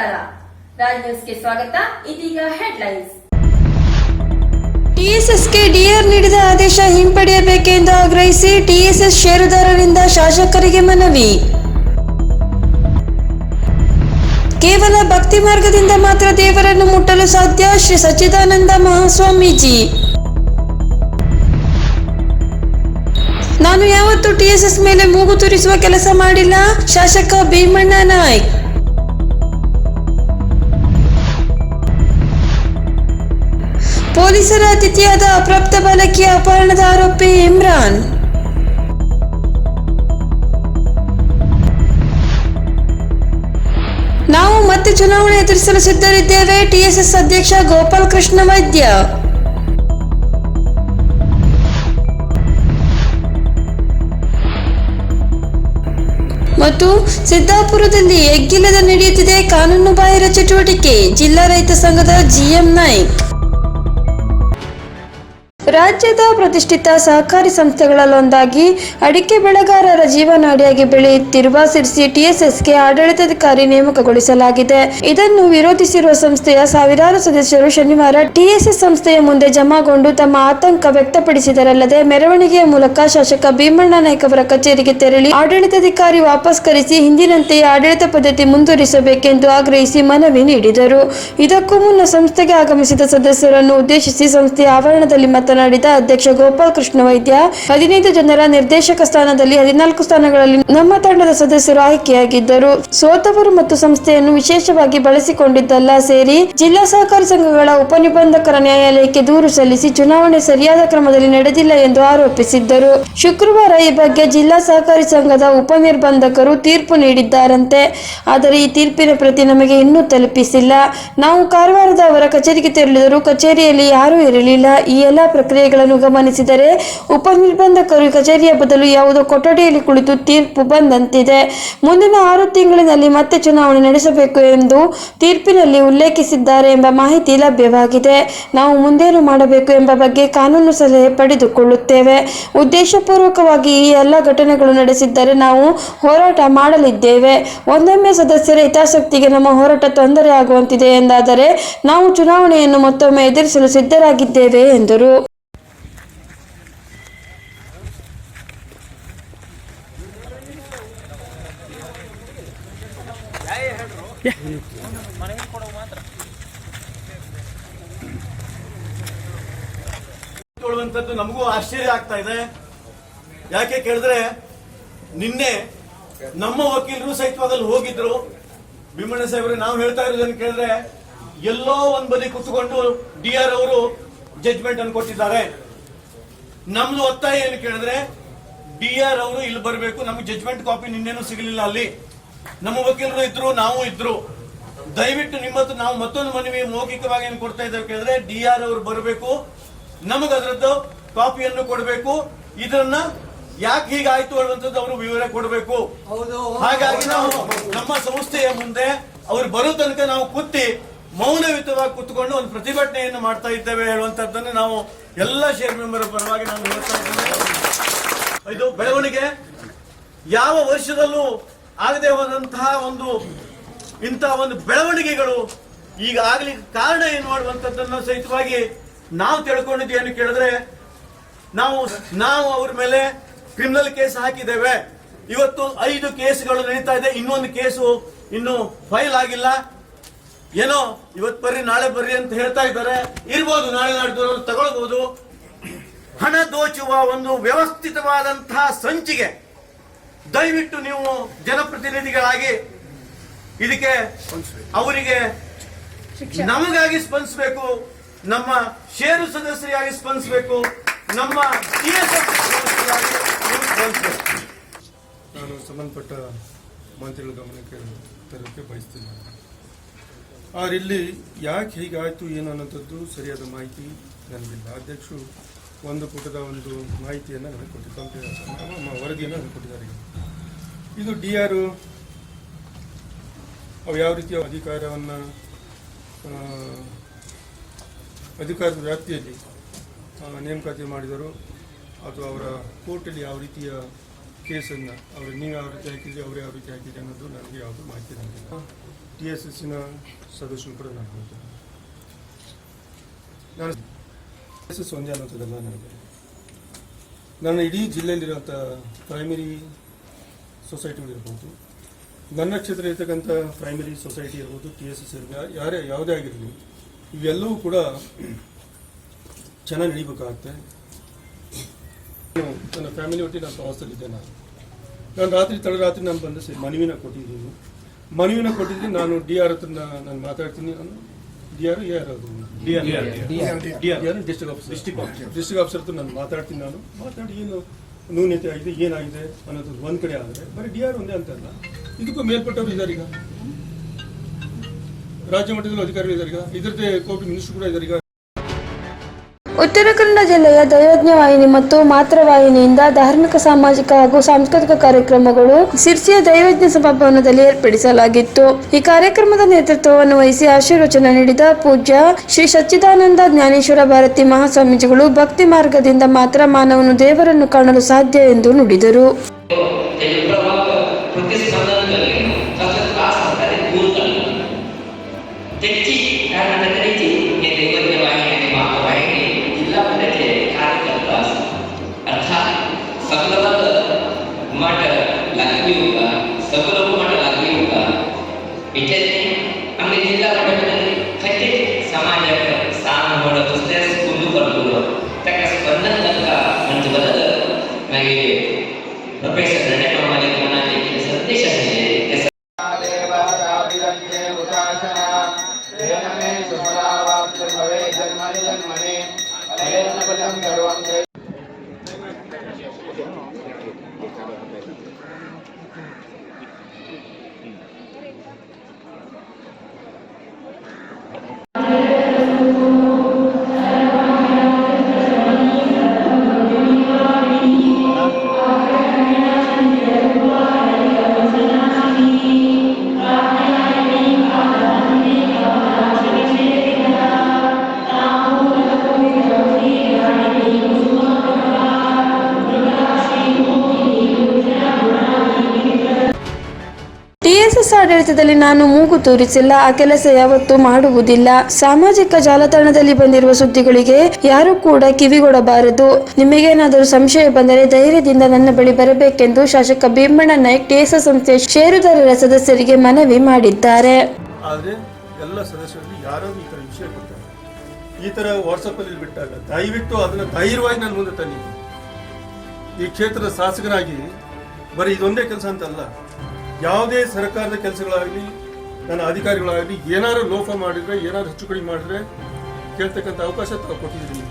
ರಾಜ್ ನ್ಯೂಸ್ಗೆ ಸ್ವಾಗತ. ಇದೀಗ ಹೆಡ್ಲೈನ್ಸ್. ಟಿಎಸ್ಎಸ್ಗೆ ಡಿಆರ್ ನೀಡಿದ ಆದೇಶ ಹಿಂಪಡೆಯಬೇಕೆಂದು ಆಗ್ರಹಿಸಿ ಟಿಎಸ್ಎಸ್ ಷೇರುದಾರರಿಂದ ಶಾಸಕರಿಗೆ ಮನವಿ. ಕೇವಲ ಭಕ್ತಿ ಮಾರ್ಗದಿಂದ ಮಾತ್ರ ದೇವರನ್ನು ಮುಟ್ಟಲು ಸಾಧ್ಯ? ಶ್ರೀ ಸಚ್ಚಿದಾನಂದ ಮಹಾಸ್ವಾಮೀಜಿ. ನಾನು ಯಾವತ್ತೂ ಟಿಎಸ್ಎಸ್ ಮೇಲೆ ಮೂಗು ತುರಿಸುವ ಕೆಲಸ ಮಾಡಿಲ್ಲ. ಶಾಸಕ ಭೀಮಣ್ಣ ನಾಯ್ಕ್. ಪೊಲೀಸರ ಅತಿಥಿಯಾದ ಅಪ್ರಾಪ್ತ ಬಾಲಕಿಯ ಅಪಹರಣದ ಆರೋಪಿ ಇಮ್ರಾನ್. ನಾವು ಮತ್ತೆ ಚುನಾವಣೆ ಎದುರಿಸಲು ಸಿದ್ಧರಿದ್ದೇವೆ, ಟಿಎಸ್ಎಸ್ ಅಧ್ಯಕ್ಷ ಗೋಪಾಲ್ ಕೃಷ್ಣ ವೈದ್ಯ. ಮತ್ತು ಸಿದ್ದಾಪುರದಲ್ಲಿ ಎಗ್ಗಿಲ್ಲದ ನಡೆಯುತ್ತಿದೆ ಕಾನೂನು ಬಾಹಿರ ಚಟುವಟಿಕೆ, ಜಿಲ್ಲಾ ರೈತ ಸಂಘದ ಜಿಎಂ ನಾಯ್ಕ್. ರಾಜ್ಯದ ಪ್ರತಿಷ್ಠಿತ ಸಹಕಾರಿ ಸಂಸ್ಥೆಗಳಲ್ಲೊಂದಾಗಿ ಅಡಿಕೆ ಬೆಳೆಗಾರರ ಜೀವನಾಡಿಯಾಗಿ ಬೆಳೆಯುತ್ತಿರುವ ಸಿರ್ಸಿ ಟಿಎಸ್ಎಸ್ಗೆ ಆಡಳಿತಾಧಿಕಾರಿ ನೇಮಕಗೊಳಿಸಲಾಗಿದೆ. ಇದನ್ನು ವಿರೋಧಿಸಿರುವ ಸಂಸ್ಥೆಯ ಸಾವಿರಾರು ಸದಸ್ಯರು ಶನಿವಾರ ಟಿಎಸ್ಎಸ್ ಸಂಸ್ಥೆಯ ಮುಂದೆ ಜಮಾಗೊಂಡು ತಮ್ಮ ಆತಂಕ ವ್ಯಕ್ತಪಡಿಸಿದರಲ್ಲದೆ ಮೆರವಣಿಗೆಯ ಮೂಲಕ ಶಾಸಕ ಭೀಮಣ್ಣ ನಾಯ್ಕ ಅವರ ಕಚೇರಿಗೆ ತೆರಳಿ ಆಡಳಿತಾಧಿಕಾರಿ ವಾಪಸ್ ಕರೆಸಿ ಹಿಂದಿನಂತೆಯೇ ಆಡಳಿತ ಪದ್ಧತಿ ಮುಂದುವರಿಸಬೇಕೆಂದು ಆಗ್ರಹಿಸಿ ಮನವಿ ನೀಡಿದರು. ಇದಕ್ಕೂ ಮುನ್ನ ಸಂಸ್ಥೆಗೆ ಆಗಮಿಸಿದ ಸದಸ್ಯರನ್ನು ಉದ್ದೇಶಿಸಿ ಸಂಸ್ಥೆಯ ಆವರಣದಲ್ಲಿ ಮಾತನಾಡಿದ ಅಧ್ಯಕ್ಷ ಗೋಪಾಲ್ ಕೃಷ್ಣ ವೈದ್ಯ, ಹದಿನೈದು ಜನರ ನಿರ್ದೇಶಕ ಸ್ಥಾನದಲ್ಲಿ ಹದಿನಾಲ್ಕು ಸ್ಥಾನಗಳಲ್ಲಿ ನಮ್ಮ ತಂಡದ ಸದಸ್ಯರು ಆಯ್ಕೆಯಾಗಿದ್ದರು. ಸೋತವರು ಮತ್ತು ಸಂಸ್ಥೆಯನ್ನು ವಿಶೇಷವಾಗಿ ಬಳಸಿಕೊಂಡಿದ್ದಲ್ಲ ಸೇರಿ ಜಿಲ್ಲಾ ಸಹಕಾರಿ ಸಂಘಗಳ ಉಪನಿಬಂಧಕರ ನ್ಯಾಯಾಲಯಕ್ಕೆ ದೂರು ಸಲ್ಲಿಸಿ ಚುನಾವಣೆ ಸರಿಯಾದ ಕ್ರಮದಲ್ಲಿ ನಡೆದಿಲ್ಲ ಎಂದು ಆರೋಪಿಸಿದ್ದರು. ಶುಕ್ರವಾರ ಈ ಬಗ್ಗೆ ಜಿಲ್ಲಾ ಸಹಕಾರಿ ಸಂಘದ ಉಪನಿರ್ಬಂಧಕರು ತೀರ್ಪು ನೀಡಿದ್ದಾರಂತೆ. ಆದರೆ ಈ ತೀರ್ಪಿನ ಪ್ರತಿ ನಮಗೆ ಇನ್ನೂ ತಲುಪಿಸಿಲ್ಲ. ನಾವು ಕಾರವಾರದ ಅವರ ಕಚೇರಿಗೆ ತೆರಳಿದರೂ ಕಚೇರಿಯಲ್ಲಿ ಯಾರೂ ಇರಲಿಲ್ಲ. ಈ ಎಲ್ಲ ಪ್ರಕ್ರಿಯೆಗಳನ್ನು ಗಮನಿಸಿದರೆ ಉಪನಿರ್ಬಂಧಕರು ಕಚೇರಿಯ ಬದಲು ಯಾವುದೋ ಕೊಠಡಿಯಲ್ಲಿ ಕುಳಿತು ತೀರ್ಪು ಬಂದಂತಿದೆ. ಮುಂದಿನ ಆರು ತಿಂಗಳಿನಲ್ಲಿ ಮತ್ತೆ ಚುನಾವಣೆ ನಡೆಸಬೇಕು ಎಂದು ತೀರ್ಪಿನಲ್ಲಿ ಉಲ್ಲೇಖಿಸಿದ್ದಾರೆ ಎಂಬ ಮಾಹಿತಿ ಲಭ್ಯವಾಗಿದೆ. ನಾವು ಮುಂದೇನು ಮಾಡಬೇಕು ಎಂಬ ಬಗ್ಗೆ ಕಾನೂನು ಸಲಹೆ ಪಡೆದುಕೊಳ್ಳುತ್ತೇವೆ. ಉದ್ದೇಶಪೂರ್ವಕವಾಗಿ ಈ ಎಲ್ಲ ಘಟನೆಗಳು ನಡೆಸಿದ್ದರೆ ನಾವು ಹೋರಾಟ ಮಾಡಲಿದ್ದೇವೆ. ಒಂದೊಮ್ಮೆ ಸದಸ್ಯರ ಹಿತಾಸಕ್ತಿಗೆ ನಮ್ಮ ಹೋರಾಟ ತೊಂದರೆ ಆಗುವಂತಿದೆ ಎಂದಾದರೆ ನಾವು ಚುನಾವಣೆಯನ್ನು ಮತ್ತೊಮ್ಮೆ ಎದುರಿಸಲು ಸಿದ್ಧರಾಗಿದ್ದೇವೆ ಎಂದರು. ನಮಗೂ ಆಶ್ಚರ್ಯ ಆಗ್ತಾ ಇದೆ. ಯಾಕೆ ಕೇಳಿದ್ರೆ, ನಿನ್ನೆ ನಮ್ಮ ವಕೀಲರು ಸಹಿತವಾದಲ್ಲಿ ಹೋಗಿದ್ರು. ಭೀಮಣ್ಣ ಸಾಹೇಬ್ರೆ, ನಾವು ಹೇಳ್ತಾ ಇರೋದನ್ನು ಕೇಳಿದ್ರೆ, ಎಲ್ಲೋ ಒಂದ್ ಬದಿ ಕುತ್ಕೊಂಡು ಡಿ ಆರ್ ಅವರು ಜಡ್ಜ್ಮೆಂಟ್ ಅನ್ನು ಕೊಟ್ಟಿದ್ದಾರೆ. ನಮ್ದು ಒತ್ತಾಯ ಏನು ಕೇಳಿದ್ರೆ, ಡಿ ಆರ್ ಅವರು ಇಲ್ಲಿ ಬರಬೇಕು, ನಮ್ಗೆ ಜಡ್ಜ್ಮೆಂಟ್ ಕಾಪಿ ನಿನ್ನೇನು ಸಿಗಲಿಲ್ಲ ಅಲ್ಲಿ. ನಮ್ಮ ವಕೀಲರು ಇದ್ರು ನಾವು ಇದ್ರು. ದಯವಿಟ್ಟು ನಿಮ್ಮ ಹತ್ರ ನಾವು ಮತ್ತೊಂದು ಮನವಿ ಮೌಖಿಕವಾಗಿ ಏನು ಕೊಡ್ತಾ ಇದ್ದಾರೆ ಕೇಳಿದ್ರೆ ಡಿ ಆರ್ ಅವರು ಬರಬೇಕು. ನಮಗೆ ಅದರದ್ದು ಕಾಪಿಯನ್ನು ಕೊಡಬೇಕು. ಇದನ್ನ ಯಾಕೆ ಹೀಗಾಯ್ತು ಅನ್ನುವಂಥದ್ದು ಅವರು ವಿವರ ಕೊಡಬೇಕು. ಹಾಗಾಗಿ ನಾವು ನಮ್ಮ ಸಂಸ್ಥೆಯ ಮುಂದೆ ಅವರು ಬರೋ ತನಕ ನಾವು ಕುತ್ತಿ ಮೌನಯುತವಾಗಿ ಕುತ್ಕೊಂಡು ಒಂದು ಪ್ರತಿಭಟನೆಯನ್ನು ಮಾಡ್ತಾ ಇದ್ದೇವೆ ಹೇಳುವಂತದ್ದನ್ನು ನಾವು ಎಲ್ಲ ಶೇರ್ ಮೆಂಬರ್ ಪರವಾಗಿ ನಾನು ಹೇಳ್ತಾ ಇದ್ದೇನೆ. ಇದು ಬೆಳವಣಿಗೆ. ಯಾವ ವರ್ಷದಲ್ಲೂ ಆಗದೆ ಹೋದಂತಹ ಒಂದು ಇಂತಹ ಒಂದು ಬೆಳವಣಿಗೆಗಳು ಈಗ ಆಗ್ಲಿಕ್ಕೆ ಕಾರಣ ಏನು ಮಾಡುವಂಥದ್ದನ್ನು ಸಹಿತವಾಗಿ ನಾವು ತಿಳ್ಕೊಂಡಿದ್ದು ಏನು ಕೇಳಿದ್ರೆ, ನಾವು ನಾವು ಅವ್ರ ಮೇಲೆ ಕ್ರಿಮಿನಲ್ ಕೇಸ್ ಹಾಕಿದ್ದೇವೆ. ಇವತ್ತು ಐದು ಕೇಸ್ಗಳು ನಡೀತಾ ಇದೆ. ಇನ್ನೊಂದು ಕೇಸು ಇನ್ನು ಫೈಲ್ ಆಗಿಲ್ಲ. ಏನೋ ಇವತ್ತು ಬರ್ರಿ, ನಾಳೆ ಬರ್ರಿ ಅಂತ ಹೇಳ್ತಾ ಇದ್ದಾರೆ. ಇರ್ಬೋದು, ನಾಳೆ ನಾಡ್ದು ತಗೊಳ್ಬಹುದು. ಹಣ ದೋಚುವ ಒಂದು ವ್ಯವಸ್ಥಿತವಾದಂತಹ ಸಂಚಿಗೆ ದಯವಿಟ್ಟು ನೀವು ಜನಪ್ರತಿನಿಧಿಗಳಾಗಿ ಇದಕ್ಕೆ ಅವರಿಗೆ ನಮಗಾಗಿ ಸ್ಪಂದಿಸಬೇಕು ನಮ್ಮ ಷೇರು ಸದಸ್ಯರಿಗಾಗಿ ಸ್ಪಂದಿಸಬೇಕು ನಮ್ಮ ನಾನು ಸಂಬಂಧಪಟ್ಟ ಮಂತ್ರಿಗಳ ಗಮನಕ್ಕೆ ತರಲಿಕ್ಕೆ ಬಯಸ್ತೀನಿ. ಆದ್ರೆ ಇಲ್ಲಿ ಯಾಕೆ ಹೀಗಾಯಿತು ಏನು ಅನ್ನೋಂಥದ್ದು ಸರಿಯಾದ ಮಾಹಿತಿ ನನಗಿಲ್ಲ. ಅಧ್ಯಕ್ಷರು ಒಂದು ಪುಟದ ಒಂದು ಮಾಹಿತಿಯನ್ನು ನನಗೆ ಕೊಟ್ಟಿದ್ದಾರೆ ವರದಿಯನ್ನು ನನಗೆ ಕೊಟ್ಟಿದ್ದಾರೆ ಇದು ಡಿ ಆರ್ ಅವು ಯಾವ ರೀತಿಯ ಅಧಿಕಾರವನ್ನು ಅಧಿಕಾರದ ವ್ಯಾಪ್ತಿಯಲ್ಲಿ ನೇಮಕಾತಿ ಮಾಡಿದರು, ಅಥವಾ ಅವರ ಕೋರ್ಟಲ್ಲಿ ಯಾವ ರೀತಿಯ ಕೇಸನ್ನು ಅವರು ನೀವು ಯಾವ ರೀತಿ ಹಾಕಿದ್ರಿ, ಅವರು ಯಾವ ರೀತಿ ಹಾಕಿದ್ರಿ ಅನ್ನೋದು ನನಗೆ ಯಾವುದು ಮಾಹಿತಿ ನನಗೆ ಟಿ ಎಸ್ ಎಸ್ಸಿನ ಸದಸ್ಯರು ಕೂಡ ನಾನು ನಾನು ಎಸ್ ಒಂದೇ ಅನ್ನೋಂಥದ್ದಲ್ಲ ನನಗೆ ನನ್ನ ಇಡೀ ಜಿಲ್ಲೆಯಲ್ಲಿರುವಂಥ ಪ್ರೈಮರಿ ಸೊಸೈಟಿಗಳಿರ್ಬೋದು ನನ್ನ ಕ್ಷೇತ್ರ ಇರ್ತಕ್ಕಂಥ ಪ್ರೈಮರಿ ಸೊಸೈಟಿ ಇರ್ಬೋದು ಟಿ ಎಸ್ ಎಸ್ ಇರ್ಬೋದು, ಯಾರೇ ಯಾವುದೇ ಆಗಿರಲಿ, ಇವೆಲ್ಲವೂ ಕೂಡ ಚೆನ್ನಾಗಿ ನಡಿಬೇಕಾಗತ್ತೆ. ನಾನು ನನ್ನ ಫ್ಯಾಮಿಲಿ ಒಟ್ಟಿಗೆ ನಾನು ಪ್ರವಾಸದಲ್ಲಿದ್ದೆ ನಾನು. ನಾನು ರಾತ್ರಿ ತಡರಾತ್ರಿ ನಾನು ಬಂದು ಸರಿ ಮನವಿನ ಕೊಟ್ಟಿದ್ದೀನಿ. ಮನವಿನ ಕೊಟ್ಟಿದ್ದೀನಿ, ನಾನು ಡಿ ಆರ್ ಹತ್ರ ನಾನು ಮಾತಾಡ್ತೀನಿ. ಡಿ ಆರ್ ಎ ಆರ್ ಅದು D R D R district officer officer district officer ಹತ್ರ ನಾನು ಮಾತಾಡ್ತೀನಿ ನಾನು. ಮಾತಾಡಿ ಏನು ನ್ಯೂನ್ಯತೆ ಆಗಿದೆ ಏನಾಗಿದೆ ಅನ್ನೋದು ಒಂದು ಕಡೆ ಆದರೆ ಬರೀ ಡಿ ಆರ್ ಒಂದೇ ಅಂತಲ್ಲ. ಇದಕ್ಕೂ ಮೇಲ್ಪಟ್ಟವರು ಇದ್ದಾರೆ ಈಗ. ರಾಜ್ಯ ಮಟ್ಟದಲ್ಲಿ ಅಧಿಕಾರಿಗಳು ಇದ್ದಾರೆ ಈಗ. ಇದರದ್ದೇ ಕೋರ್ಟ್ ಮಿನಿಸ್ಟರ್ ಕೂಡ ಇದ್ದಾರೆ ಈಗ. ಉತ್ತರ ಕನ್ನಡ ಜಿಲ್ಲೆಯ ದೈವಜ್ಞ ವಾಹಿನಿ ಮತ್ತು ಮಾತೃವಾಹಿನಿಯಿಂದ ಧಾರ್ಮಿಕ, ಸಾಮಾಜಿಕ ಹಾಗೂ ಸಾಂಸ್ಕೃತಿಕ ಕಾರ್ಯಕ್ರಮಗಳು ಸಿರ್ಸಿಯ ದೈವಜ್ಞ ಸಭಾಭವನದಲ್ಲಿ ಏರ್ಪಡಿಸಲಾಗಿತ್ತು. ಈ ಕಾರ್ಯಕ್ರಮದ ನೇತೃತ್ವವನ್ನು ವಹಿಸಿ ಆಶೀರ್ವಚನ ನೀಡಿದ ಪೂಜ್ಯ ಶ್ರೀ ಸಚ್ಚಿದಾನಂದ ಜ್ಞಾನೇಶ್ವರ ಭಾರತಿ ಮಹಾಸ್ವಾಮೀಜಿಗಳು ಭಕ್ತಿ ಮಾರ್ಗದಿಂದ ಮಾತ್ರ ಮಾನವನು ದೇವರನ್ನು ಕಾಣಲು ಸಾಧ್ಯ ಎಂದು ನುಡಿದರು. தன்னதாக மாட்ட லக்ஷ்மி ಆಡಳಿತದಲ್ಲಿ ನಾನು ಮೂಗು ತೂರಿಸಿಲ್ಲ, ಆ ಕೆಲಸ ಯಾವತ್ತೂ ಮಾಡುವುದಿಲ್ಲ. ಸಾಮಾಜಿಕ ಜಾಲತಾಣದಲ್ಲಿ ಬಂದಿರುವ ಸುದ್ದಿಗಳಿಗೆ ಯಾರು ಕೂಡ ಕಿವಿಗೊಡಬಾರದು. ನಿಮಗೇನಾದರೂ ಸಂಶಯ ಬಂದರೆ ಧೈರ್ಯದಿಂದ ನನ್ನ ಬಳಿ ಬರಬೇಕೆಂದು ಶಾಸಕ ಭೀಮಣ್ಣ ನಾಯ್ಕ್ ಟೇಸ ಸಂಸ್ಥೆಯ ಷೇರುದಾರರ ಸದಸ್ಯರಿಗೆ ಮನವಿ ಮಾಡಿದ್ದಾರೆ. ಎಲ್ಲ ಈ ತರ ಈ ಥರ ವಾಟ್ಸಪ್ಪಲ್ಲಿ ಬಿಟ್ಟಾಗ ದಯವಿಟ್ಟು ಅದನ್ನ ಧೈರ್ಯವಾಗಿ ನಾನು ಮುಂದೆ ತನ್ನಿ. ಈ ಕ್ಷೇತ್ರದ ಶಾಸಕರಾಗಿ, ಬರೀ ಇದೊಂದೇ ಕೆಲಸ ಅಂತಲ್ಲ. ಯಾವುದೇ ಸರ್ಕಾರದ ಕೆಲಸಗಳಾಗಲಿ, ನನ್ನ ಅಧಿಕಾರಿಗಳಾಗಲಿ ಏನಾದ್ರು ಲೋಪ ಮಾಡಿದ್ರೆ, ಏನಾದ್ರು ಹೆಚ್ಚು ಕಡಿಮೆ ಮಾಡಿದ್ರೆ ಕೇಳ್ತಕ್ಕಂಥ ಅವಕಾಶ ತಾವು ಕೊಟ್ಟಿದ್ದೀನಿ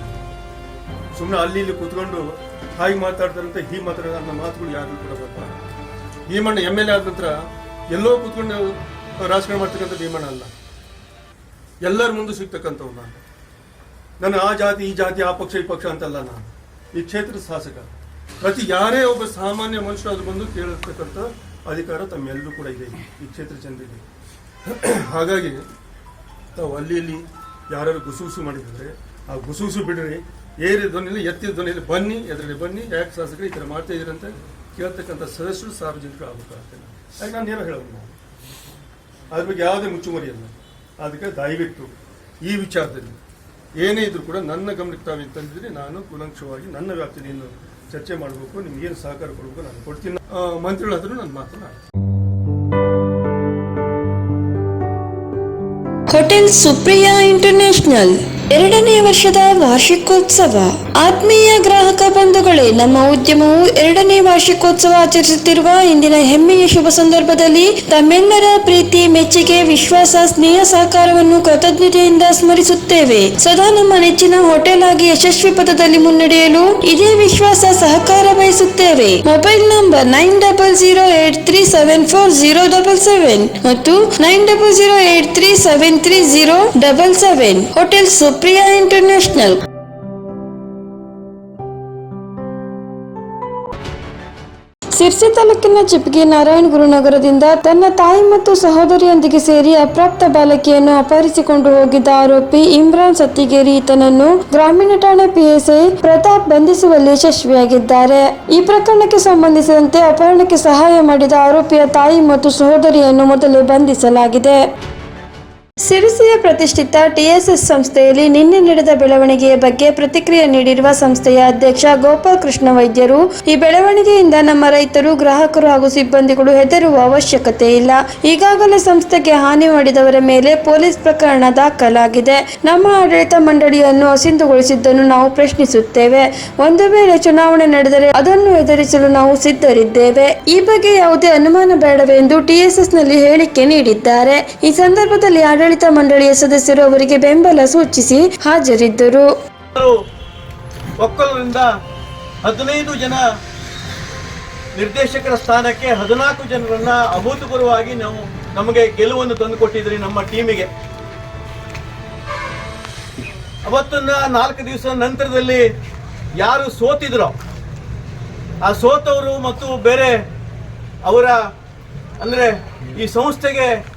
ಸುಮ್ಮನೆ ಅಲ್ಲಿ ಇಲ್ಲಿ ಕೂತ್ಕೊಂಡು ಹಾಗೆ ಮಾತಾಡ್ತಾರಂತೆ, ಹೀಗೆ ಮಾತಾಡೋದು ನನ್ನ ಮಾತುಗಳು ಯಾರಿಗೂ ಕೂಡ ಬರ್ತಾರೆ ಭೀಮಣ್ಣ ಎಂ ಎಲ್ ಎ ಆದ ನಂತರ ಎಲ್ಲೋ ಕೂತ್ಕೊಂಡು ರಾಜಕಾರಣ ಮಾಡ್ತಕ್ಕಂಥ ಭೀಮಣ್ಣ ಅಲ್ಲ. ಎಲ್ಲರ ಮುಂದೆ ಸಿಗ್ತಕ್ಕಂಥವ್ ನಾನು. ನನ್ನ ಆ ಜಾತಿ, ಈ ಜಾತಿ, ಆ ಪಕ್ಷ, ಈ ಪಕ್ಷ ಅಂತಲ್ಲ ನಾನು. ಈ ಕ್ಷೇತ್ರದ ಶಾಸಕ. ಪ್ರತಿ ಯಾರೇ ಒಬ್ಬ ಸಾಮಾನ್ಯ ಮನುಷ್ಯ ಅದು ಬಂದು ಕೇಳಿರ್ತಕ್ಕಂಥ ಅಧಿಕಾರ ತಮ್ಮೆಲ್ಲರೂ ಕೂಡ ಇದೆ ಈ ಕ್ಷೇತ್ರ ಜನರಿಗೆ. ಹಾಗಾಗಿ ತಾವು ಅಲ್ಲಿ ಇಲ್ಲಿ ಯಾರು ಗುಸುಗುಸು ಮಾಡಿದ್ರೆ ಆ ಗುಸುಗುಸು ಬಿಡ್ರಿ, ಏರಿ ಧ್ವನಿಯಲ್ಲಿ ಎತ್ತಿದ ಧ್ವನಿಯಲ್ಲಿ ಬನ್ನಿ, ಎದುರಲ್ಲಿ ಬನ್ನಿ, ಯಾಕೆ ಶಾಸಕರು ಈ ಥರ ಮಾಡ್ತಾ ಇದ್ದೀರಂತ ಕೇಳ್ತಕ್ಕಂಥ ಸದಸ್ಯರು ಸಾರ್ವಜನಿಕರು ಆಗಬೇಕಾಗ್ತದೆ ಹಾಗೆ ನಾನು ಏನೋ ಹೇಳೋದು. ನಾನು ಅದ್ರ ಬಗ್ಗೆ ಯಾವುದೇ ಮುಚ್ಚುಮರಿ ಅಲ್ಲ ಅದಕ್ಕೆ ದಯವಿಟ್ಟು ಈ ವಿಚಾರದಲ್ಲಿ ಏನೇ ಇದ್ರೂ ಕೂಡ ನನ್ನ ಗಮನಕ್ಕೆ ತಾವು ತಂದಿದ್ರೆ ನಾನು ಕುಲಂಕ್ಷವಾಗಿ ನನ್ನ ವ್ಯಾಪ್ತಿಯನ್ನು ಚರ್ಚೆ ಮಾಡಬೇಕು ನಿಮ್ಗೇನು ಸಹಕಾರ ಕೊಡಬೇಕು ನಾನು ಕೊಡ್ತೀನಿ. ಮಂತ್ರಿಗಳ ಹತ್ರ ನಾನು ಮಾತನಾಡ್ತೀನಿ. ಹೋಟೆಲ್ ಸುಪ್ರಿಯಾ ಇಂಟರ್ನ್ಯಾಷನಲ್ ಎರಡನೇ ವರ್ಷದ ವಾರ್ಷಿಕೋತ್ಸವ. ಆತ್ಮೀಯ ಗ್ರಾಹಕ ಬಂಧುಗಳೇ, ನಮ್ಮ ಉದ್ಯಮವು ಎರಡನೇ ವಾರ್ಷಿಕೋತ್ಸವ ಆಚರಿಸುತ್ತಿರುವ ಇಂದಿನ ಹೆಮ್ಮೆಯ ಶುಭ ಸಂದರ್ಭದಲ್ಲಿ ತಮ್ಮೆಲ್ಲರ ಪ್ರೀತಿ, ಮೆಚ್ಚುಗೆ, ವಿಶ್ವಾಸ, ಸ್ನೇಹ ಸಹಕಾರವನ್ನು ಕೃತಜ್ಞತೆಯಿಂದ ಸ್ಮರಿಸುತ್ತೇವೆ. ಸದಾ ನಮ್ಮ ನೆಚ್ಚಿನ ಹೋಟೆಲ್ ಆಗಿ ಯಶಸ್ವಿ ಪಥದಲ್ಲಿ ಮುನ್ನಡೆಯಲು ಇದೇ ವಿಶ್ವಾಸ ಸಹಕಾರ ಬಯಸುತ್ತೇವೆ. Mobile number nine double zero eight three seven four zero double seven ಮತ್ತು nine double zero eight three seven three zero double seven. Hotel Supriya international. Sirsi ತಾಲೂಕಿನ ಚಿಪ್ಗಿ ನಾರಾಯಣ ಗುರುನಗರದಿಂದ ತನ್ನ ತಾಯಿ ಮತ್ತು ಸಹೋದರಿಯೊಂದಿಗೆ ಸೇರಿ ಅಪ್ರಾಪ್ತ ಬಾಲಕಿಯನ್ನು ಅಪಹರಿಸಿಕೊಂಡು ಹೋಗಿದ್ದ ಆರೋಪಿ ಇಮ್ರಾನ್ ಸತ್ತಿಗೇರಿ ಈತನನ್ನು ಗ್ರಾಮೀಣ ಠಾಣೆ ಪಿಎಸ್ಐ ಪ್ರತಾಪ್ ಬಂಧಿಸುವಲ್ಲಿ ಯಶಸ್ವಿಯಾಗಿದ್ದಾರೆ. ಈ ಪ್ರಕರಣಕ್ಕೆ ಸಂಬಂಧಿಸಿದಂತೆ ಅಪಹರಣಕ್ಕೆ ಸಹಾಯ ಮಾಡಿದ ಆರೋಪಿಯ ತಾಯಿ ಮತ್ತು ಸಹೋದರಿಯನ್ನು ಮೊದಲೇ ಬಂಧಿಸಲಾಗಿದೆ. ಸಿರಿಸಿಯ ಪ್ರತಿಷ್ಠಿತ ಟಿಎಸ್ಎಸ್ ಸಂಸ್ಥೆಯಲ್ಲಿ ನಿನ್ನೆ ನಡೆದ ಬೆಳವಣಿಗೆಯ ಬಗ್ಗೆ ಪ್ರತಿಕ್ರಿಯೆ ನೀಡಿರುವ ಸಂಸ್ಥೆಯ ಅಧ್ಯಕ್ಷ ಗೋಪಾಲ್ ಕೃಷ್ಣ ವೈದ್ಯರು, ಈ ಬೆಳವಣಿಗೆಯಿಂದ ನಮ್ಮ ರೈತರು, ಗ್ರಾಹಕರು ಹಾಗೂ ಸಿಬ್ಬಂದಿಗಳು ಹೆದರುವ ಅವಶ್ಯಕತೆ ಇಲ್ಲ. ಈಗಾಗಲೇ ಸಂಸ್ಥೆಗೆ ಹಾನಿ ಮಾಡಿದವರ ಮೇಲೆ ಪೊಲೀಸ್ ಪ್ರಕರಣ ದಾಖಲಾಗಿದೆ. ನಮ್ಮ ಆಡಳಿತ ಮಂಡಳಿಯನ್ನು ಅಸಿಂಧುಗೊಳಿಸಿದ್ದನ್ನು ನಾವು ಪ್ರಶ್ನಿಸುತ್ತೇವೆ. ಒಂದು ವೇಳೆ ಚುನಾವಣೆ ನಡೆದರೆ ಅದನ್ನು ಎದುರಿಸಲು ನಾವು ಸಿದ್ಧರಿದ್ದೇವೆ. ಈ ಬಗ್ಗೆ ಯಾವುದೇ ಅನುಮಾನ ಬೇಡವೆಂದು ಟಿಎಸ್ಎಸ್ನಲ್ಲಿ ಹೇಳಿಕೆ ನೀಡಿದ್ದಾರೆ. ಈ ಸಂದರ್ಭದಲ್ಲಿ ಆಡಳಿತ ಮಂಡಳಿಯ ಸದಸ್ಯರು ಅವರಿಗೆ ಬೆಂಬಲ ಸೂಚಿಸಿ ಹಾಜರಿದ್ದರು. ಅವರು ಒಕ್ಕಲರಿಂದ ಹದಿನೈದು ಜನ ನಿರ್ದೇಶಕರ ಸ್ಥಾನಕ್ಕೆ ಹದಿನಾಲ್ಕು ಜನರನ್ನ ಅಭೂತಪೂರ್ವವಾಗಿ ನಾವು ನಮಗೆ ಗೆಲುವನ್ನು ತಂದುಕೊಟ್ಟಿದ್ರಿ ನಮ್ಮ ಟೀಮಿಗೆ. ಅವತ್ತನ್ನ ನಾಲ್ಕು ದಿವಸ ನಂತರದಲ್ಲಿ ಯಾರು ಸೋತಿದ್ರೋ, ಆ ಸೋತವರು ಮತ್ತು ಬೇರೆ ಅವರ ಅಂದ್ರೆ ಈ ಸಂಸ್ಥೆಗೆ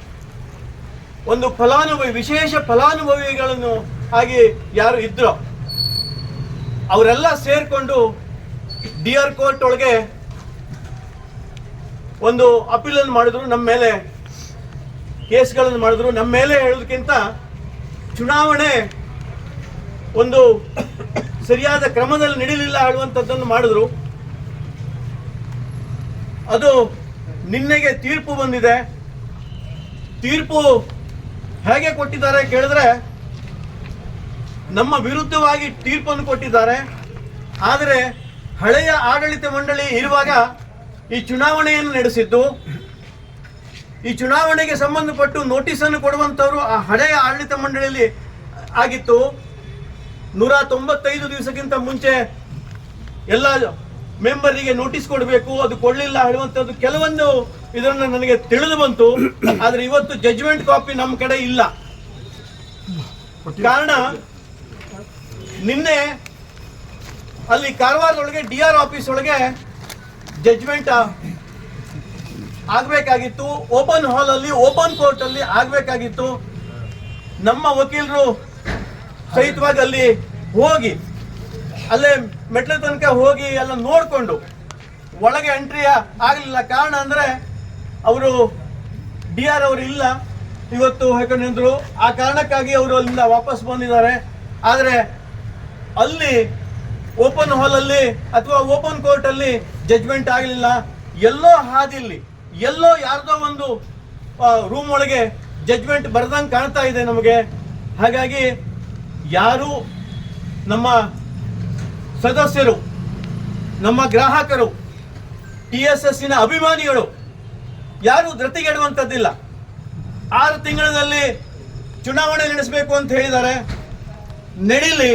ಒಂದು ಫಲಾನುಭವಿ, ವಿಶೇಷ ಫಲಾನುಭವಿಗಳನ್ನು ಹಾಗೆ ಯಾರು ಇದ್ರು, ಅವರೆಲ್ಲ ಸೇರಿಕೊಂಡು ಡಿ ಆರ್ ಕೋರ್ಟ್ ಒಳಗೆ ಒಂದು ಅಪೀಲನ್ನು ಮಾಡಿದ್ರು, ನಮ್ಮ ಮೇಲೆ ಕೇಸ್ಗಳನ್ನು ಮಾಡಿದ್ರು. ನಮ್ಮ ಮೇಲೆ ಹೇಳೋದಕ್ಕಿಂತ ಚುನಾವಣೆ ಒಂದು ಸರಿಯಾದ ಕ್ರಮದಲ್ಲಿ ನಡೀಲಿಲ್ಲ ಹೇಳುವಂಥದ್ದನ್ನು ಮಾಡಿದ್ರು. ಅದು ನಿನ್ನೆಗೆ ತೀರ್ಪು ಬಂದಿದೆ. ತೀರ್ಪು ಹೇಗೆ ಕೊಟ್ಟಿದ್ದಾರೆ ಕೇಳಿದ್ರೆ, ನಮ್ಮ ವಿರುದ್ಧವಾಗಿ ತೀರ್ಪನ್ನು ಕೊಟ್ಟಿದ್ದಾರೆ. ಆದರೆ ಹಳೆಯ ಆಡಳಿತ ಮಂಡಳಿ ಇರುವಾಗ ಈ ಚುನಾವಣೆಯನ್ನು ನಡೆಸಿದ್ದು, ಈ ಚುನಾವಣೆಗೆ ಸಂಬಂಧಪಟ್ಟು ನೋಟಿಸನ್ನು ಕೊಡುವಂತವರು ಆ ಹಳೆಯ ಆಡಳಿತ ಮಂಡಳಿಯಲ್ಲಿ ಆಗಿತ್ತು. ನೂರ ತೊಂಬತ್ತೈದು ದಿವಸಕ್ಕಿಂತ ಮುಂಚೆ ಎಲ್ಲ ಮೆಂಬರಿಗೆ ನೋಟಿಸ್ ಕೊಡಬೇಕು, ಅದು ಕೊಡಲಿಲ್ಲ ಹೇಳುವಂಥದ್ದು ಕೆಲವೊಂದು ಇದನ್ನು ನನಗೆ ತಿಳಿದು ಬಂತು. ಆದ್ರೆ ಇವತ್ತು ಜಜ್ಮೆಂಟ್ ಕಾಪಿ ನಮ್ಮ ಕಡೆ ಇಲ್ಲ. ಕಾರಣ, ನಿನ್ನೆ ಅಲ್ಲಿ ಕಾರವಾರದೊಳಗೆ ಡಿ ಆರ್ ಆಫೀಸ್ ಒಳಗೆ ಜಜ್ಮೆಂಟ್ ಆಗಬೇಕಾಗಿತ್ತು. ಓಪನ್ ಹಾಲ್ ಅಲ್ಲಿ ಓಪನ್ ಕೋರ್ಟ್ ಅಲ್ಲಿ ಆಗಬೇಕಾಗಿತ್ತು. ನಮ್ಮ ವಕೀಲರು ಸಹಿತವಾಗಿ ಅಲ್ಲಿ ಹೋಗಿ, ಅಲ್ಲೇ ಮೆಟ್ಲ ತನಕ ಹೋಗಿ ಎಲ್ಲ ನೋಡಿಕೊಂಡು, ಒಳಗೆ ಎಂಟ್ರಿ ಆಗಲಿಲ್ಲ. ಕಾರಣ ಅಂದ್ರೆ ಅವರು ಡಿ ಆರ್ ಅವರು ಇಲ್ಲ. ಇವತ್ತು ನಿಂದ್ರು ಆ ಕಾರಣಕ್ಕಾಗಿ ಅವರು ಅಲ್ಲಿಂದ ವಾಪಸ್ ಬಂದಿದ್ದಾರೆ. ಆದರೆ ಅಲ್ಲಿ ಓಪನ್ ಹಾಲ್ ಅಲ್ಲಿ ಅಥವಾ ಓಪನ್ ಕೋರ್ಟಲ್ಲಿ ಜಜ್ಮೆಂಟ್ ಆಗಲಿಲ್ಲ. ಎಲ್ಲೋ ಹಾದಿಲ್ಲಿ ಎಲ್ಲೋ ಯಾರ್ದೋ ಒಂದು ರೂಮ್ ಒಳಗೆ ಜಜ್ಮೆಂಟ್ ಬರ್ದಂಗೆ ಕಾಣ್ತಾ ಇದೆ ನಮಗೆ. ಹಾಗಾಗಿ ಯಾರು ನಮ್ಮ ಸದಸ್ಯರು, ನಮ್ಮ ಗ್ರಾಹಕರು ಟಿ ಎಸ್ ಎಸ್ಸಿನ ಅಭಿಮಾನಿಗಳು ಯಾರು ಧೃತಿಗೆಡುವಂಥದ್ದಿಲ್ಲ ಆರು ತಿಂಗಳಲ್ಲಿ ಚುನಾವಣೆ ನಡೆಸಬೇಕು ಅಂತ ಹೇಳಿದ್ದಾರೆ. ನಡೀಲಿ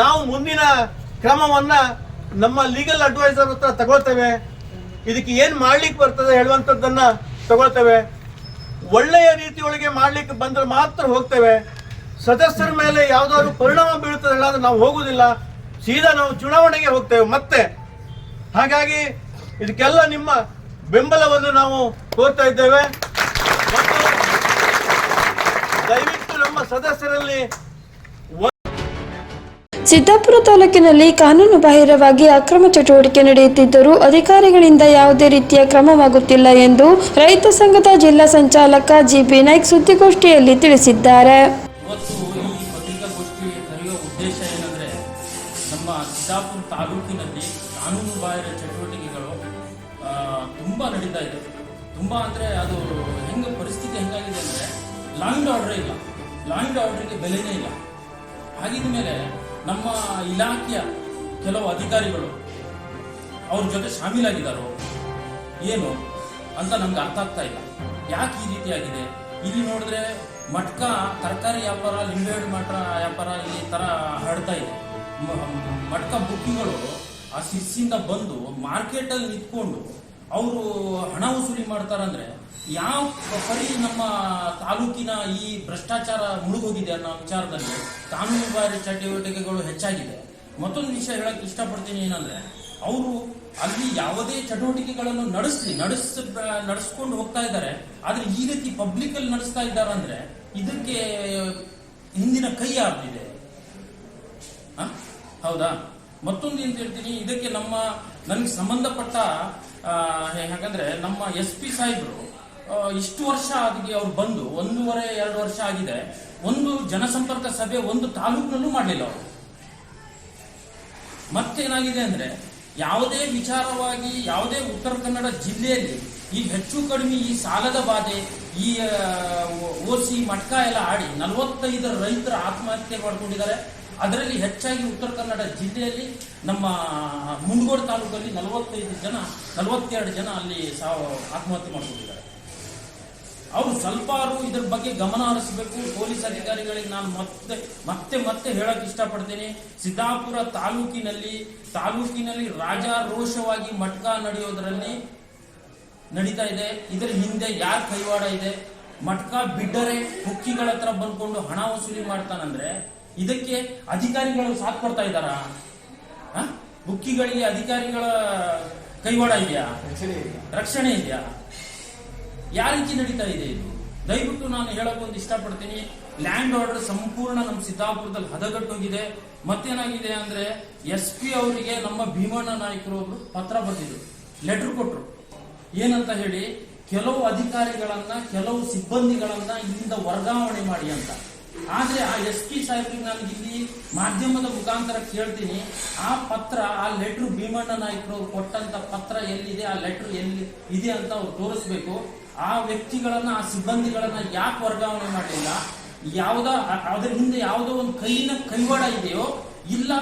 ನಾವು ಮುಂದಿನ ಕ್ರಮವನ್ನ ನಮ್ಮ ಲೀಗಲ್ ಅಡ್ವೈಸರ್ ಹತ್ರ ತಗೊಳ್ತೇವೆ. ಇದಕ್ಕೆ ಏನ್ ಮಾಡ್ಲಿಕ್ಕೆ ಬರ್ತದೆ ಹೇಳುವಂಥದ್ದನ್ನ ತಗೊಳ್ತೇವೆ. ಒಳ್ಳೆಯ ರೀತಿಯೊಳಗೆ ಮಾಡ್ಲಿಕ್ಕೆ ಬಂದ್ರೆ ಮಾತ್ರ ಹೋಗ್ತೇವೆ. ಸದಸ್ಯರ ಮೇಲೆ ಯಾವ್ದಾದ್ರು ಪರಿಣಾಮ ಬೀಳುತ್ತದೆ ಹೇಳಾದ್ರೆ ನಾವು ಹೋಗುದಿಲ್ಲ. ಸೀದಾ ನಾವು ಚುನಾವಣೆಗೆ ಹೋಗ್ತೇವೆ ಮತ್ತೆ. ಹಾಗಾಗಿ ಇದಕ್ಕೆಲ್ಲ ನಿಮ್ಮ ಬೆಂಬಲವನ್ನು ನಾವು ಕೋರ್ತಾ ಇದ್ದೇವೆ. ದಯವಿಟ್ಟು ನಮ್ಮ ಸದಸ್ಯರಲ್ಲಿ ಸಿದ್ದಾಪುರ ತಾಲೂಕಿನಲ್ಲಿ ಕಾನೂನು ಬಾಹಿರವಾಗಿ ಅಕ್ರಮ ಚಟುವಟಿಕೆ ನಡೆಯುತ್ತಿದ್ದರೂ ಅಧಿಕಾರಿಗಳಿಂದ ಯಾವುದೇ ರೀತಿಯ ಕ್ರಮವಾಗುತ್ತಿಲ್ಲ ಎಂದು ರೈತ ಸಂಘದ ಜಿಲ್ಲಾ ಸಂಚಾಲಕ ಜಿಬಿ ನಾಯ್ಕ್ ಸುದ್ದಿಗೋಷ್ಠಿಯಲ್ಲಿ ತಿಳಿಸಿದ್ದಾರೆ. ನಡೀತಾ ಇದೆ ತುಂಬ ಅಂದರೆ ಅದು ಹೆಂಗೆ ಪರಿಸ್ಥಿತಿ ಹೆಂಗಾಗಿದೆ ಅಂದರೆ ಲಾಂಗ್ ಆರ್ಡರ್ ಇಲ್ಲ. ಲಾಂಗ್ ಆರ್ಡರ್ಗೆ ಬೆಲೆನೇ ಇಲ್ಲ. ಹಾಗಿದ ಮೇಲೆ ನಮ್ಮ ಇಲಾಖೆಯ ಕೆಲವು ಅಧಿಕಾರಿಗಳು ಅವ್ರ ಜೊತೆ ಶಾಮೀಲಾಗಿದ್ದಾರೋ ಏನು ಅಂತ ನಮ್ಗೆ ಅರ್ಥ ಆಗ್ತಾ ಇಲ್ಲ. ಯಾಕೆ ಈ ರೀತಿ ಆಗಿದೆ? ಇಲ್ಲಿ ನೋಡಿದ್ರೆ ಮಟ್ಕ ತರಕಾರಿ ವ್ಯಾಪಾರ, ಲಿಂಬೆಹಣ್ಣು ಮಟ್ಟ ವ್ಯಾಪಾರ ಈ ಥರ ಹರಡ್ತಾ ಇದೆ. ಮಟ್ಕ ಬುಕ್ಕಿಗಳು ಆ ಸಿಸ್ಸಿಂದ ಬಂದು ಮಾರ್ಕೆಟಲ್ಲಿ ನಿಂತ್ಕೊಂಡು ಅವರು ಹಣ ವಸೂಲಿ ಮಾಡ್ತಾರಂದ್ರೆ ಯಾವ ಪರಿ ನಮ್ಮ ತಾಲೂಕಿನ ಈ ಭ್ರಷ್ಟಾಚಾರ ಮುಳುಗೋಗಿದೆ ಅನ್ನೋ ವಿಚಾರದಲ್ಲಿ ಕಾನೂನು ಬಾರಿ ಚಟುವಟಿಕೆಗಳು ಹೆಚ್ಚಾಗಿದೆ. ಮತ್ತೊಂದು ವಿಷಯ ಹೇಳಕ್ ಇಷ್ಟಪಡ್ತೀನಿ ಏನಂದ್ರೆ, ಅವರು ಅಲ್ಲಿ ಯಾವುದೇ ಚಟುವಟಿಕೆಗಳನ್ನು ನಡೆಸಲಿ, ನಡೆಸ, ನಡೆಸ್ಕೊಂಡು ಹೋಗ್ತಾ ಇದ್ದಾರೆ. ಆದ್ರೆ ಈ ರೀತಿ ಪಬ್ಲಿಕ್ ಅಲ್ಲಿ ನಡೆಸ್ತಾ ಇದ್ದಾರೆ ಅಂದ್ರೆ ಇದಕ್ಕೆ ಹಿಂದಿನ ಕೈ ಆಗ್ತಿದೆ? ಹೌದಾ? ಮತ್ತೊಂದು ಏನ್ ಹೇಳ್ತೀನಿ, ಇದಕ್ಕೆ ನಮ್ಮ ನನಗೆ ಸಂಬಂಧಪಟ್ಟ ಹಾಗಂದ್ರೆ ನಮ್ಮ ಎಸ್ ಪಿ ಸಾಹೇಬರು ಇಷ್ಟು ವರ್ಷ ಆಗಿ ಅವ್ರು ಬಂದು, ಒಂದೂವರೆ, ಎರಡು ವರ್ಷ ಆಗಿದೆ, ಒಂದು ಜನಸಂಪರ್ಕ ಸಭೆ ಒಂದು ತಾಲೂಕಿನಲ್ಲೂ ಮಾಡಲಿಲ್ಲ ಅವರು. ಮತ್ತೇನಾಗಿದೆ ಅಂದ್ರೆ, ಯಾವುದೇ ವಿಚಾರವಾಗಿ, ಯಾವುದೇ ಉತ್ತರ ಕನ್ನಡ ಜಿಲ್ಲೆಯಲ್ಲಿ ಈ ಹೆಚ್ಚು ಕಡಿಮೆ ಈ ಸಾಲದ ಬಾಧೆ, ಈ ಓಸಿ ಮಟ್ಕ ಎಲ್ಲ ಆಡಿ ನಲವತ್ತೈದು ರೈತರ ಆತ್ಮಹತ್ಯೆ ಮಾಡ್ಕೊಂಡಿದ್ದಾರೆ. ಅದರಲ್ಲಿ ಹೆಚ್ಚಾಗಿ ಉತ್ತರ ಕನ್ನಡ ಜಿಲ್ಲೆಯಲ್ಲಿ ನಮ್ಮ ಮುಂಡಗೋಡು ತಾಲೂಕಲ್ಲಿ ನಲವತ್ತೈದು ಜನ, ನಲವತ್ತೆರಡು ಜನ ಅಲ್ಲಿ ಸಾವು, ಆತ್ಮಹತ್ಯೆ ಮಾಡಿಕೊಂಡಿದ್ದಾರೆ. ಅವರು ಸ್ವಲ್ಪಾರು ಇದ್ರ ಬಗ್ಗೆ ಗಮನ ಹರಿಸಬೇಕು. ಪೊಲೀಸ್ ಅಧಿಕಾರಿಗಳಿಗೆ ನಾನು ಮತ್ತೆ ಮತ್ತೆ ಮತ್ತೆ ಹೇಳಕ್ ಇಷ್ಟಪಡ್ತೇನೆ. ಸಿದ್ದಾಪುರ ತಾಲೂಕಿನಲ್ಲಿ ತಾಲೂಕಿನಲ್ಲಿ ರಾಜಾರೋಷವಾಗಿ ಮಟ್ಕ ನಡೆಯೋದ್ರಲ್ಲಿ ನಡೀತಾ ಇದೆ. ಇದರ ಹಿಂದೆ ಯಾರ ಕೈವಾಡ ಇದೆ? ಮಟ್ಕ ಬಿಡ್ಡರೆ, ಹುಕ್ಕಿಗಳ ಹತ್ರ ಬಂದ್ಕೊಂಡು ಹಣ ವಸೂಲಿ ಮಾಡ್ತಾನಂದ್ರೆ ಇದಕ್ಕೆ ಅಧಿಕಾರಿಗಳು ಸಾಥ್ ಕೊಡ್ತಾ ಇದ್ದಾರಾ? ಬುಕ್ಕಿಗಳಿಗೆ ಅಧಿಕಾರಿಗಳ ಕೈವಾಡ ಇದೆಯಾ? ರಕ್ಷಣೆ ಇದೆಯಾ? ಯಾವ ರೀತಿ ನಡೀತಾ ಇದೆ ಇದು? ದಯವಿಟ್ಟು ನಾನು ಹೇಳಕ್ ಒಂದು ಇಷ್ಟಪಡ್ತೀನಿ. ಲ್ಯಾಂಡ್ ಆರ್ಡರ್ ಸಂಪೂರ್ಣ ನಮ್ಮ ಸಿದ್ದಾಪುರದಲ್ಲಿ ಹದಗಟ್ಟೋಗಿದೆ. ಮತ್ತೇನಾಗಿದೆ ಅಂದ್ರೆ ಎಸ್ ಪಿ ಅವರಿಗೆ ನಮ್ಮ ಭೀಮಣ್ಣ ನಾಯಕರು ಅವರು ಪತ್ರ ಬರೆದಿದ್ರು. ಲೆಟರ್ ಕೊಟ್ರು. ಏನಂತ ಹೇಳಿ ಕೆಲವು ಅಧಿಕಾರಿಗಳನ್ನ ಕೆಲವು ಸಿಬ್ಬಂದಿಗಳನ್ನ ಇಲ್ಲಿಂದ ವರ್ಗಾವಣೆ ಮಾಡಿ ಅಂತ. ಆದ್ರೆ ಆ ಎಸ್ ಪಿ ಸಾಹೇಬ್ರಿಗೆ ನಾನು ಇಲ್ಲಿ ಮಾಧ್ಯಮದ ಮುಖಾಂತರ ಕೇಳ್ತೀನಿ, ಆ ಪತ್ರ, ಆ ಲೆಟರ್ ಭೀಮಣ್ಣ ನಾಯ್ಕರು ಕೊಟ್ಟಂತ ಪತ್ರ ಎಲ್ಲಿದೆ, ಆ ಲೆಟರ್ ಎಲ್ಲಿ ಇದೆ ಅಂತ ಅವ್ರು ತೋರಿಸ್ಬೇಕು. ಆ ವ್ಯಕ್ತಿಗಳನ್ನ, ಆ ಸಿಬ್ಬಂದಿಗಳನ್ನ ಯಾಕೆ ವರ್ಗಾವಣೆ ಮಾಡಲಿಲ್ಲ? ಯಾವ್ದ ಅದ್ರ ಹಿಂದೆ ಯಾವುದೋ ಒಂದು ಕೈನ ಕೈವಾಡ ಇದೆಯೋ, ಇಲ್ಲ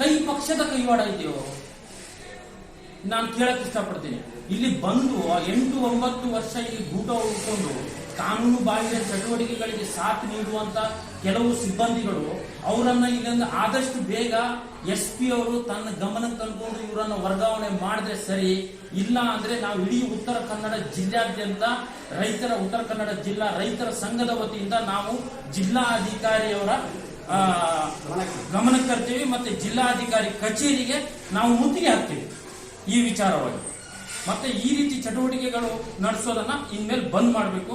ಕೈ ಪಕ್ಷದ ಕೈವಾಡ ಇದೆಯೋ, ನಾನು ಕೇಳಕ್ ಇಷ್ಟಪಡ್ತೀನಿ. ಇಲ್ಲಿ ಬಂದು ಆ ಎಂಟು ಒಂಬತ್ತು ವರ್ಷ ಇಲ್ಲಿ ಗೂಟ ಉಳ್ಕೊಂಡು ಕಾನೂನು ಬಾಹಿರ ಚಟುವಟಿಕೆಗಳಿಗೆ ಸಾಥ್ ನೀಡುವಂತ ಕೆಲವು ಸಿಬ್ಬಂದಿಗಳು, ಅವರನ್ನ ಇಲ್ಲಿಂದ ಆದಷ್ಟು ಬೇಗ ಎಸ್ ಪಿ ಅವರು ತನ್ನ ಗಮನಕ್ಕೆ ತಂದುಕೊಂಡು ಇವರನ್ನ ವರ್ಗಾವಣೆ ಮಾಡಿದ್ರೆ ಸರಿ, ಇಲ್ಲ ಅಂದ್ರೆ ನಾವು ಇಡೀ ಉತ್ತರ ಕನ್ನಡ ಜಿಲ್ಲಾದ್ಯಂತ ರೈತರ, ಉತ್ತರ ಕನ್ನಡ ಜಿಲ್ಲಾ ರೈತರ ಸಂಘದ ವತಿಯಿಂದ ನಾವು ಜಿಲ್ಲಾ ಅಧಿಕಾರಿಯವರ ಗಮನಕ್ಕೆ ತರ್ತೀವಿ ಮತ್ತೆ ಜಿಲ್ಲಾಧಿಕಾರಿ ಕಚೇರಿಗೆ ನಾವು ಮುತ್ತಿಗೆ ಹಾಕ್ತೀವಿ ಈ ವಿಚಾರವಾಗಿ. ಮತ್ತೆ ಈ ರೀತಿ ಚಟುವಟಿಕೆಗಳು ನಡೆಸೋದನ್ನ ಇನ್ಮೇಲೆ ಬಂದ್ ಮಾಡಬೇಕು.